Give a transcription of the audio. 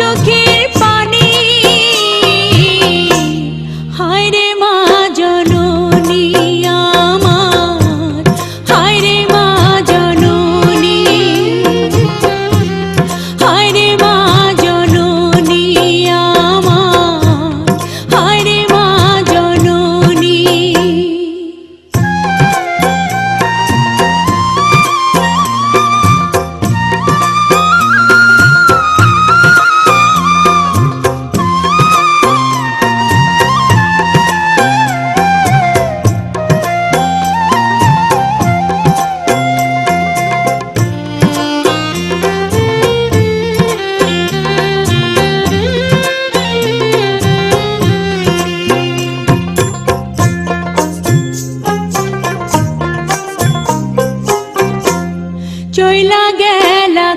just keep চইলা গেলা